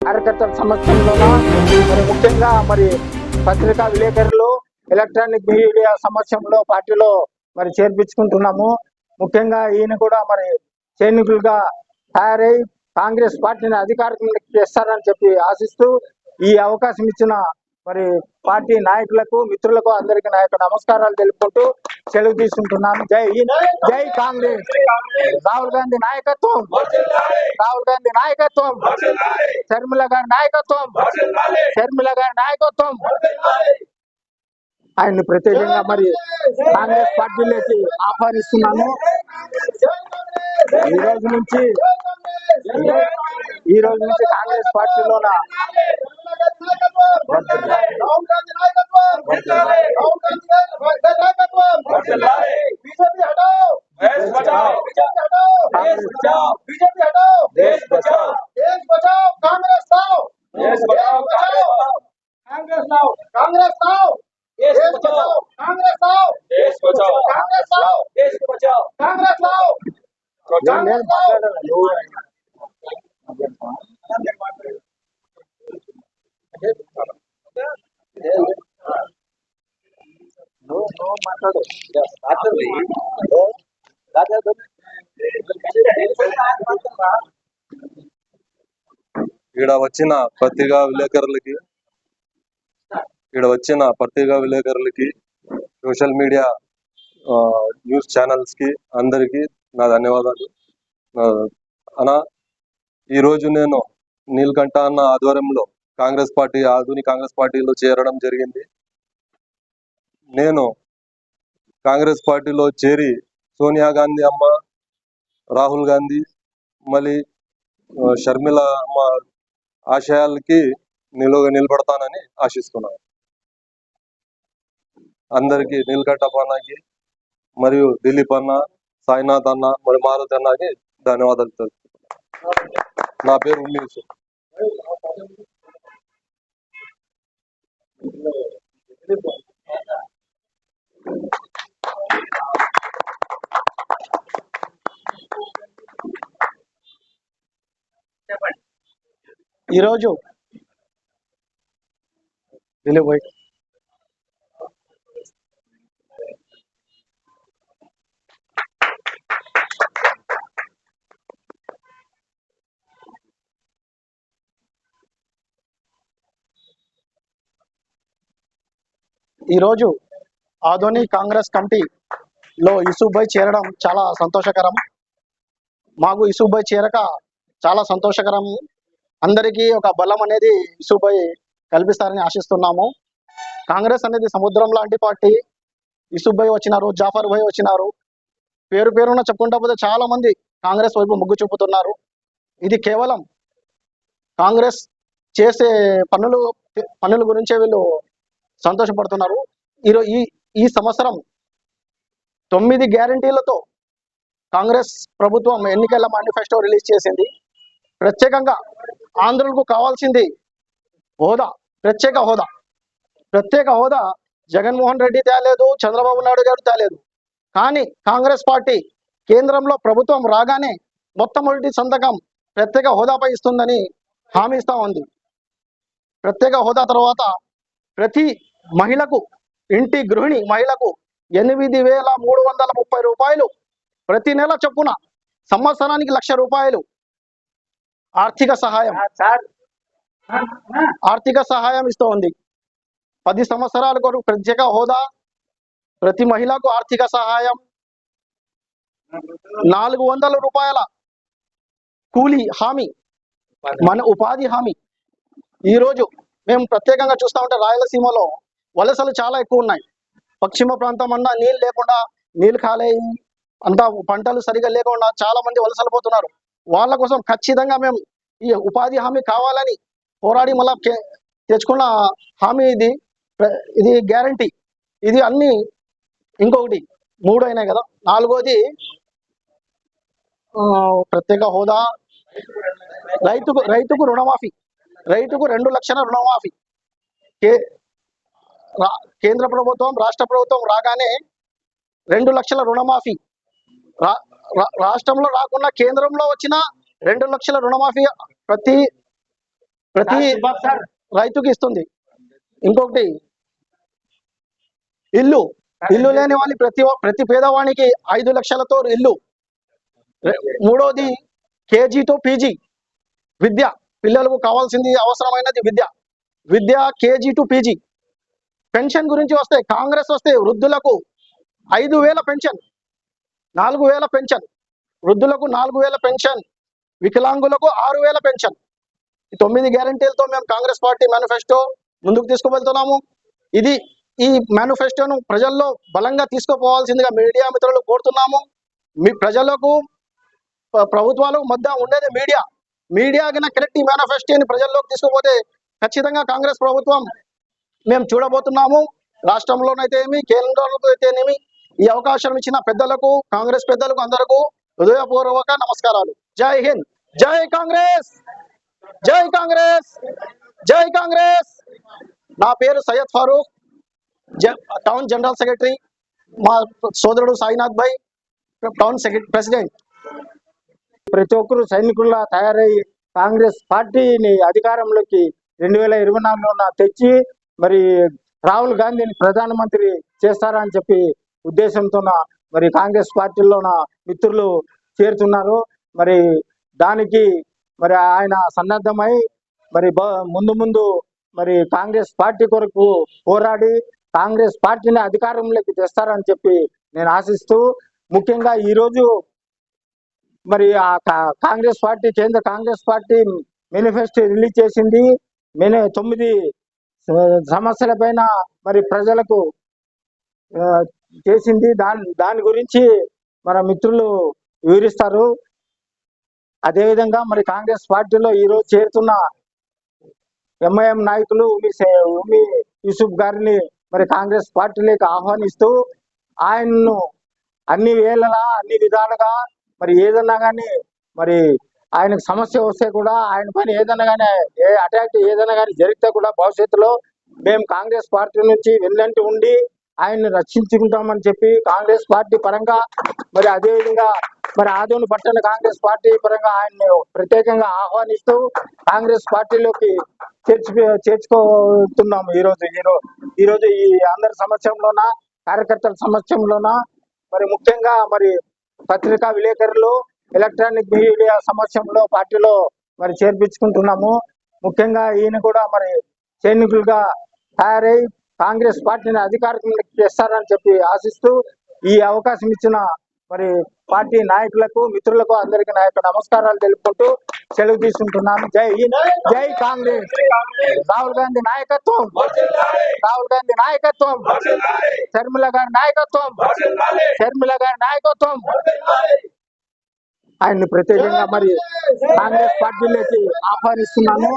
కార్యకర్తల సమక్షంలో మరి ముఖ్యంగా మరి పత్రికా విలేకరులు ఎలక్ట్రానిక్ మీడియా సమక్షంలో పార్టీలో మరి చేర్పించుకుంటున్నాము. ముఖ్యంగా ఈయన కూడా మరి సైనికులుగా తయారై కాంగ్రెస్ పార్టీని అధికారంలోకి చేస్తారని చెప్పి ఆశిస్తూ ఈ అవకాశం ఇచ్చిన మరి పార్టీ నాయకులకు మిత్రులకు అందరికి నా యొక్క నమస్కారాలు తెలుపుకుంటూ సెలవు తీసుకుంటున్నాను. జై జై కాంగ్రెస్. రాహుల్ గాంధీ నాయకత్వం. రాహుల్ గాంధీ నాయకత్వం. షర్మిల గారి నాయకత్వం. షర్మిల గారి నాయకత్వం. ఆయన్ని ప్రత్యేకంగా మరి కాంగ్రెస్ పార్టీలోకి ఆహ్వానిస్తున్నాను ఈ రోజు నుంచి ఈ రోజు నుంచి కాంగ్రెస్ పార్టీలోన बीजेपी हटाओ बीजेपी हटाओ बीजेपी हटाओ कांग्रेस कांग्रेस कांग्रेस लाओ देश बचाओ कांग्रेस लाओ देश बचाओ बचाओ कांग्रेस लाओ कांग्रेस మాట్లాడు వచ్చిన పత్రికా విలేకరులకి ఈడ వచ్చిన పత్రికా విలేకరులకి సోషల్ మీడియా న్యూస్ ఛానల్స్కి అందరికి నా ధన్యవాదాలు. అనా ఈరోజు నేను నీలకంఠ అన్న ఆధ్వర్యంలో కాంగ్రెస్ పార్టీ ఆధునిక కాంగ్రెస్ పార్టీలో చేరడం జరిగింది. నేను కాంగ్రెస్ పార్టీలో చేరి సోనియా గాంధీ అమ్మ రాహుల్ గాంధీ మళ్ళీ షర్మిల అమ్మ ఆశయాలకి నిలువ నిలబడతానని ఆశిస్తున్నాను. అందరికి నీలకంఠ అన్నకి మరియు దిలీప్ అన్న సాయినాథ్ అన్న మరి మారుతి అన్నకి ధన్యవాదాలు తెలుపుతున్నాను. నా పేరు ఉమ్మీసు ఈరోజు దిలీప్ భాయ్ ఈరోజు ఆధోని కాంగ్రెస్ కమిటీలో యూసుఫ్ భాయ్ చేరడం చాలా సంతోషకరం. మాకు యూసుఫ్ భాయ్ చేరక చాలా సంతోషకరం. అందరికీ ఒక బలం అనేది ఇసుపై కల్పిస్తారని ఆశిస్తున్నాము. కాంగ్రెస్ అనేది సముద్రం లాంటి పార్టీ. యూసుఫ్ భాయ్ వచ్చినారు జాఫర్ భాయ్ వచ్చినారు. పేరు పేరున చెప్పుకుంటా పోతే చాలా మంది కాంగ్రెస్ వైపు మొగ్గు చూపుతున్నారు. ఇది కేవలం కాంగ్రెస్ చేసే పనులు పనుల గురించే వీళ్ళు సంతోషపడుతున్నారు. ఈరో ఈ ఈ సంవత్సరం తొమ్మిది గ్యారంటీలతో కాంగ్రెస్ ప్రభుత్వం ఎన్నికల మేనిఫెస్టో రిలీజ్ చేసింది. ప్రత్యేకంగా ఆంధ్రులకు కావాల్సింది హోదా ప్రత్యేక హోదా. ప్రత్యేక హోదా జగన్మోహన్ రెడ్డి తేలేదు చంద్రబాబు నాయుడు గారు తేలేదు. కానీ కాంగ్రెస్ పార్టీ కేంద్రంలో ప్రభుత్వం రాగానే మొట్టమొదటి సంతకం ప్రత్యేక హోదాపై ఇస్తుందని హామీ ఇస్తా ఉంది. ప్రత్యేక హోదా తర్వాత ప్రతి మహిళకు ఇంటి గృహిణి మహిళకు ఎనిమిది వేల మూడు వందల ముప్పై రూపాయలు ప్రతి నెల చొప్పున సంవత్సరానికి లక్ష రూపాయలు ఆర్థిక సహాయం. ఆర్థిక సహాయం ఇస్తూ ఉంది. పది సంవత్సరాల కొరకు ప్రత్యేక హోదా ప్రతి మహిళకు ఆర్థిక సహాయం. నాలుగు వందల రూపాయల కూలీ హామీ మన ఉపాధి హామీ. ఈ రోజు మేము ప్రత్యేకంగా చూస్తా ఉంటే రాయలసీమలో వలసలు చాలా ఎక్కువ ఉన్నాయి. పశ్చిమ ప్రాంతం అన్నా నీళ్ళు లేకుండా నీళ్ళు ఖాళీ అంతా పంటలు సరిగా లేకుండా చాలా మంది వలసలు పోతున్నారు. వాళ్ళ కోసం ఖచ్చితంగా మేము ఈ ఉపాధి హామీ కావాలని పోరాడి మళ్ళా తెచ్చుకున్న హామీ ఇది. ఇది గ్యారంటీ. ఇది అన్ని ఇంకొకటి మూడు అయినాయి కదా. నాలుగోది ప్రత్యేక హోదా. రైతుకు రైతుకు రుణమాఫీ. రైతుకు రెండు లక్షల రుణమాఫీ. కే కేంద్ర ప్రభుత్వం రాష్ట్ర ప్రభుత్వం రాగానే రెండు లక్షల రుణమాఫీ. రాష్ట్రంలో రాకుండా కేంద్రంలో వచ్చిన రెండు లక్షల రుణమాఫీ ప్రతి ప్రతి రైతుకి ఇస్తుంది. ఇంకొకటి ఇల్లు. ఇల్లు లేని వాళ్ళని ప్రతి ప్రతి పేదవానికి ఐదు లక్షలతో ఇల్లు. మూడోది కేజీ టు పీజీ విద్య. పిల్లలకు కావాల్సింది అవసరమైనది విద్య. విద్య కేజీ టు పీజీ. పెన్షన్ గురించి వస్తే కాంగ్రెస్ వస్తే వృద్ధులకు ఐదు వేల పెన్షన్. నాలుగు వేల పెన్షన్. వృద్ధులకు నాలుగు వేల పెన్షన్. వికలాంగులకు ఆరు వేల పెన్షన్. ఈ తొమ్మిది గ్యారంటీలతో మేము కాంగ్రెస్ పార్టీ మేనిఫెస్టో ముందుకు తీసుకువెళ్తున్నాము. ఇది ఈ మేనిఫెస్టోను ప్రజల్లో బలంగా తీసుకుపోవాల్సిందిగా మీడియా మిత్రులు కోరుతున్నాము. మీ ప్రజలకు ప్రభుత్వాలు ప్రభుత్వాలకు మధ్య ఉండేది మీడియా. మీడియా కన్నా కరెక్ట్ ఈ మేనిఫెస్టోని ప్రజల్లోకి తీసుకుపోతే ఖచ్చితంగా కాంగ్రెస్ ప్రభుత్వం మేము చూడబోతున్నాము. రాష్ట్రంలోనైతే ఏమి కేంద్రంలో అయితేనేమి ఈ అవకాశం ఇచ్చిన పెద్దలకు కాంగ్రెస్ పెద్దలకు అందరకు హృదయపూర్వక నమస్కారాలు. జై హింద్ జై కాంగ్రెస్ జై కాంగ్రెస్ జై కాంగ్రెస్. నా పేరు సయ్యద్ ఫారూక్ జ- టౌన్ జనరల్ సెక్రటరీ మా సోదరుడు సాయినాథ్ భాయ్ టౌన్ సెక్రటరీ ప్రెసిడెంట్. ప్రతి ఒక్కరు సైనికుల్లా తయారై కాంగ్రెస్ పార్టీని అధికారంలోకి రెండు వేల ఇరవై నాలుగులో తెచ్చి మరి రాహుల్ గాంధీని ప్రధానమంత్రి చేస్తారని చెప్పి ఉద్దేశంతో మరి కాంగ్రెస్ పార్టీలో మిత్రులు చేరుతున్నారు. మరి దానికి మరి ఆయన సన్నద్ధమై మరి బ- ముందు ముందు మరి కాంగ్రెస్ పార్టీ కొరకు పోరాడి కాంగ్రెస్ పార్టీని అధికారంలోకి తెస్తారని చెప్పి నేను ఆశిస్తూ ముఖ్యంగా ఈ రోజు మరి ఆ కా- కాంగ్రెస్ పార్టీ కేంద్ర కాంగ్రెస్ పార్టీ మేనిఫెస్టో రిలీజ్ చేసింది. మేనే తొమ్మిది సమస్యల పైన మరి ప్రజలకు చేసింది. దాని దాని గురించి మన మిత్రులు వివరిస్తారు. అదేవిధంగా మరి కాంగ్రెస్ పార్టీలో ఈరోజు చేరుతున్న ఎంఐఎం నాయకులు ఉమి సే- ఉమి యూసుఫ్ గారిని మరి కాంగ్రెస్ పార్టీలోకి ఆహ్వానిస్తూ ఆయన్ను అన్ని వేళలా అన్ని విధాలుగా మరి ఏదన్నా కానీ మరి ఆయనకు సమస్య వస్తే కూడా ఆయన పని ఏదైనా కానీ ఏ అటాక్ ఏదైనా కానీ జరిగితే కూడా భవిష్యత్తులో మేము కాంగ్రెస్ పార్టీ నుంచి వెళ్ళంటి ఉండి ఆయన్ని రక్షించుకుంటామని చెప్పి కాంగ్రెస్ పార్టీ పరంగా మరి అదేవిధంగా మరి ఆదోని పట్టణ కాంగ్రెస్ పార్టీ పరంగా ఆయన్ని ప్రత్యేకంగా ఆహ్వానిస్తూ కాంగ్రెస్ పార్టీలోకి చేర్చి చేర్చుకోతున్నాము. ఈ రోజు ఈ రోజు ఈ రోజు ఈ అందరి సమక్షంలోన కార్యకర్తల సమక్షంలోన మరి ముఖ్యంగా మరి పత్రికా విలేకరులు ఎలక్ట్రానిక్ మీడియా సమక్షంలో పార్టీలో మరి చేర్పించుకుంటున్నాము. ముఖ్యంగా ఈయన కూడా మరి సైనికులుగా తయారై కాంగ్రెస్ పార్టీని అధికారంలోకి తెస్తారని చెప్పి ఆశిస్తూ ఈ అవకాశం ఇచ్చిన మరి పార్టీ నాయకులకు మిత్రులకు అందరికీ నా యొక్క నమస్కారాలు తెలుపుకుంటూ సెలవు తీసుకుంటున్నాను. జై జై కాంగ్రెస్. రాహుల్ గాంధీ నాయకత్వం. రాహుల్ గాంధీ నాయకత్వం. శర్మిల గారి నాయకత్వం. శర్మిల గారి నాయకత్వం. ఆయన్ని ప్రత్యేకంగా మరి కాంగ్రెస్ పార్టీలోకి ఆహ్వానిస్తున్నాను